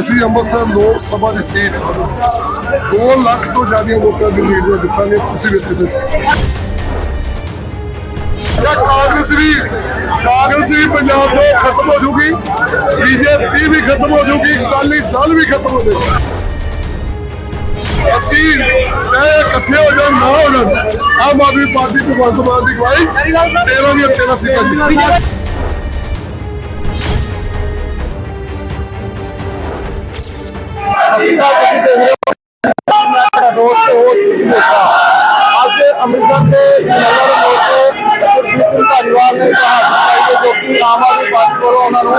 ਅਸੀਂ ਅੰਮ੍ਰਿਤਸਰ ਲੋਕ ਸਭਾ ਦੀ ਸੀਟ 2 ਲੱਖ ਤੋਂ ਜ਼ਿਆਦਾ ਵੋਟਾਂ ਦੀ ਲੀਡ ਨਾਲ ਜਿੱਤਾਂਗੇ, ਤੁਸੀਂ ਵੇਖਦੇ ਦੱਸੋ। ਜਾਂ ਕਾਂਗਰਸ ਵੀ ਕਾਂਗਰਸ ਵੀ ਪੰਜਾਬ ਤੋਂ ਖਤਮ ਹੋ ਜੂਗੀ, ਬੀਜੇਪੀ ਵੀ ਖਤਮ ਹੋ ਜੂਗੀ, ਅਕਾਲੀ ਦਲ ਵੀ ਖਤਮ ਹੋ ਜਾਏਗਾ ਅਸੀਂ ਚਾਹੇ ਇਕੱਠੇ ਹੋ ਜਾਣ ਨਾ ਹੋ ਜਾਣ ਆਮ ਆਦਮੀ ਪਾਰਟੀ ਭਗਵੰਤ ਮਾਨ ਦੀ ਅਗਵਾਈ 13 ਦੀਆਂ 13 ਸੀਟਾਂ ਜਿੱਤੇਗੀ ਅੱਜ ਅੰਮ੍ਰਿਤਸਰ ਦੇ ਨਗਰ ਮੋਰਚੇ ਗੁਰਜੀਤ ਸਿੰਘ ਧਾਲੀਵਾਲ ਨੇ ਕਹਾ ਕਿ ਜੋ ਕਿ ਆਮ ਆਦਮੀ ਪਾਰਟੀ ਵੱਲੋਂ ਉਹਨਾਂ ਨੂੰ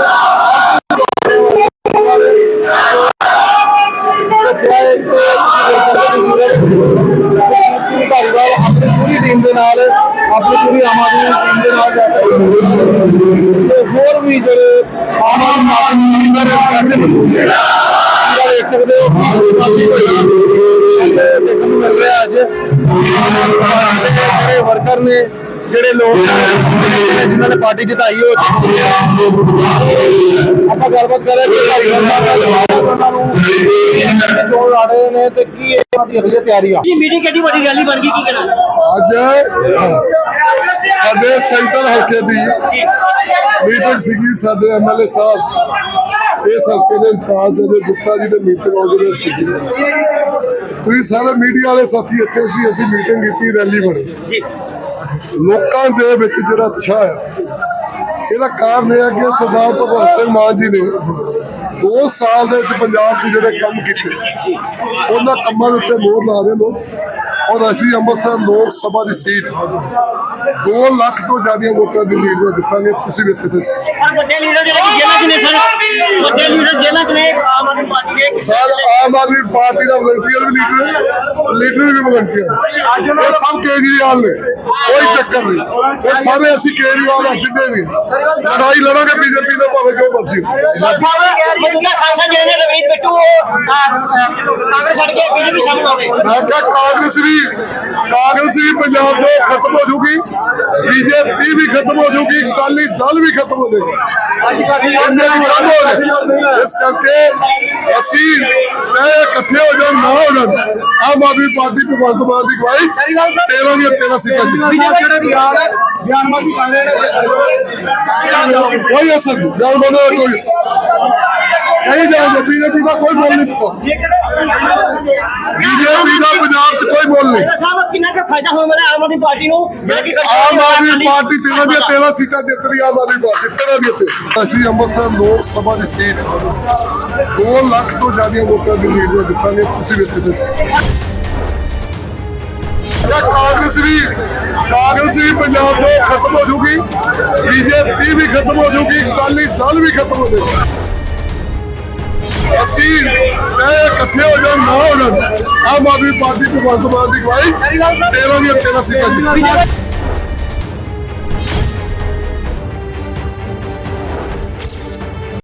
ਟੀਮ ਨਾਲ ਆਪਣੀ ਪੂਰੀ ਆਮ ਆਦਮੀ ਟੀਮ ਦੇ ਨਾਲ ਤੇ ਹੋਰ ਵੀ ਜਿਹੜੇ ਆਮ ਆਦਮੀ ਪਾਰਟੀ ਦੇ ਮੈਂਬਰ ਮੌਜੂਦ ਨੇ ਜਿਹੜਾ ਦੇਖ ਸਕਦੇ ਹੋ ਮਿਲ ਜਿਹੜੇ ਵਰਕਰ ਨੇ ਜਿਹੜੇ ਲੋਕ ਨੇ ਜਿਨ੍ਹਾਂ ਨੇ ਪਾਰਟੀ ਜਿਤਾਈ ਉਹ ਆਪਾਂ ਗੱਲਬਾਤ ਕਰ ਰਹੇ ਚੋਣ ਲੜ ਰਹੇ ਨੇ ਤੇ ਕੀ ਇਹਨਾਂ ਦੀ ਅਗਲੀ ਤਿਆਰੀ ਆ। ਜੀ ਮੀਟਿੰਗ ਕਿੱਡੀ ਵੱਡੀ ਰੈਲੀ ਬਣ ਗਈ ਕੀ ਕਹਿਣਾ? ਅੱਜ ਸਾਡੇ ਸੈਂਟਰ ਹਲਕੇ ਦੀ ਮੀਟਿੰਗ ਸੀਗੀ ਸਾਡੇ ਐਮਐਲਏ ਸਾਹਿਬ। ਇਸ ਹਲਕੇ ਦੇ ਇੰਚਾਰਜ ਦੇ ਗੁਪਤਾ ਜੀ ਦੇ ਮੀਟਿੰਗ ਆਰਗੇਨਾਈਜ਼ ਕੀਤੀ ਤੁਸੀਂ ਸਾਰੇ ਮੀਡੀਆ ਵਾਲੇ ਸਾਥੀ ਇੱਥੇ ਸੀ ਅਸੀਂ ਮੀਟਿੰਗ ਕੀਤੀ ਰੈਲੀ ਬਣੀ। ਜੀ। ਲੋਕਾਂ ਦੇ ਵਿੱਚ ਜਿਹੜਾ ਉਤਸ਼ਾਹ ਹੈ ਇਹਦਾ ਕਾਰਨ ਇਹ ਹੈ ਕਿ ਸਰਦਾਰ ਭਗਵੰਤ ਸਿੰਘ ਮਾਨ ਜੀ ਨੇ 2 ਸਾਲ ਦੇ ਵਿੱਚ ਪੰਜਾਬ 'ਚ ਜਿਹੜੇ ਕੰਮ ਕੀਤੇ, ਉਹਨਾਂ ਕੰਮਾਂ ਦੇ ਉੱਤੇ ਮੋਹਰ ਲਾ ਰਹੇ ਲੋਕ ਔਰ ਅਸੀਂ ਅੰਮ੍ਰਿਤਸਰ ਲੋਕ ਸਭਾ ਦੀ ਸੀਟ 2 ਲੱਖ ਤੋਂ ਜ਼ਿਆਦਾ ਵੋਟਾਂ ਦੀ ਲੀਡ ਨਾਲ ਜਿੱਤਾਂਗੇ, ਤੁਸੀਂ ਵੀ ਦੱਸੋ। ਪਰ ਵੱਡੇ ਲੀਡਰ ਜਿਹੜੇ 'ਚ ਨੇ ਸਰ। ਵੱਡੇ ਲੀਡਰ ਜੇਲ੍ਹਾਂ 'ਚ ਨੇ ਆਮ ਆਦਮੀ ਪਾਰਟੀ ਦੇ ਸਰ ਆਮ ਆਦਮੀ ਪਾਰਟੀ ਦਾ ਵਲੰਟੀਅਰ ਵੀ ਲੀਡਰ ਲੀਡਰ ਵੀ ਵਲੰਟੀਅਰ ਇਹ ਸਭ ਕੇਜਰੀਵਾਲ ਨੇ ਕੋਈ ਚੱਕਰ ਨਹੀਂ। ਇਹ ਸਾਰੇ ਅਸੀਂ ਕੇਜਰੀਵਾਲ ਆ ਜਿੰਨੇ ਵੀ। ਲੜਾਈ ਲੜਾਂਗੇ ਬੀਜੇਪੀ ਨਾਲ ਭਾਵੇਂ ਜੋ ਮਰਜ਼ੀ। ਮੌਜੂਦਾ ਸਾਂਸਦ ਜਿਹੜੇ ਨੇ ਰਵਨੀਤ ਬਿੱਟੂ ਕਾਂਗਰਸ ਛੱਡ ਕੇ ਬੀਜੇਪੀ ਸ਼ਾਮਲ ਹੋ ਗਏ ਮੈਂ ਕਿਹਾ ਕਾਂਗਰਸ ਵੀ ਕਾਂਗਰਸ ਵੀ ਪੰਜਾਬ ਤੋਂ ਖਤਮ ਹੋ ਜੂਗੀ। ਬੀਜੇਪੀ ਵੀ ਖਤਮ ਹੋ ਜੂਗੀ ਅਕਾਲੀ ਦਲ ਵੀ ਖਤਮ ਹੋ ਜਾਏਗਾ ਇੰਨੇ ਵੀ ਕੰਮ ਹੋ ਰਹੇ ਇਸ ਕਰਕੇ ਅਸੀਂ ਚਾਹੇ ਇਕੱਠੇ ਹੋ ਜਾਣ ਨਾ ਹੋ ਜਾਣ ਆਮ ਆਦਮੀ ਪਾਰਟੀ ਭਗਵੰਤ ਮਾਨ ਦੀ ਅਗਵਾਈ 13 ਦੀਆਂ 13 ਸੀਟਾਂ ਜਿੱਤੇਗੀ ਜਿਹੜਾ ਬਿਆਨ ਹੈ ਬਿਆਨਬਾਜ਼ੀ ਕਰ ਰਹੇ ਨੇ ਕੋਈ ਅਸਰ ਨਹੀਂ ਗੱਲ ਬਣਾ ਕੋਈ ਕਹੀ ਜਾਓਗੇ ਬੀਜੇਪੀ ਦਾ ਕੋਈ ਬੋਲ ਨਹੀਂ ਪਸੰਦ ਬੀਜੇਪੀ ਦਾ ਪੰਜਾਬ 'ਚ ਕੋਈ ਬੋਲ ਨਹੀਂ ਸਾਹਿਬ ਕਿੰਨਾ ਕੁ ਫਾਇਦਾ ਹੋਣ ਵਾਲਾ ਆਮ ਆਦਮੀ ਪਾਰਟੀ ਨੂੰ ਜਿਹੜਾ ਕਿ ਆਮ ਆਦਮੀ ਪਾਰਟੀ ਤੇਰਾਂ ਦੀਆਂ 13 ਸੀਟਾਂ ਜਿੱਤ ਰਹੀ ਆਮ ਆਦਮੀ ਪਾਰਟੀ ਤੇਰਾਂ ਦੀਆਂ ਤੇ ਅਸੀਂ ਅੰਮ੍ਰਿਤਸਰ ਲੋਕ ਸਭਾ ਦੀ ਸੀਟ 2 ਲੱਖ ਤੋਂ ਜ਼ਿਆਦਾ ਵੋਟਾਂ ਦੀ ਲੀਡ ਨਾਲ ਜਿੱਤਾਂਗੇ ਤੁਸੀਂ ਵੇਖਦੇ ਦੱਸੋ ਜਾਂ ਕਾਂਗਰਸ ਵੀ ਕਾਂਗਰਸ ਵੀ ਪੰਜਾਬ ਤੋਂ ਖਤਮ ਹੋ ਜੂਗੀ ਬੀਜੇਪੀ ਵੀ ਖਤਮ ਹੋ ਜੂਗੀ ਅਕਾਲੀ ਦਲ ਵੀ ਖਤਮ ਹੋ ਜਾਏਗਾ ਅਸੀਂ ਚਾਹੇ ਇਕੱਠੇ ਹੋ ਜਾਣ ਨਾ ਹੋ ਆਮ ਆਦਮੀ ਪਾਰਟੀ ਭਗਵੰਤ ਮਾਨ ਦੀ ਅਗਵਾਈ 13 ਦੀਆਂ 13 ਸੀਟਾਂ ਜਿੱਤੇਗੀ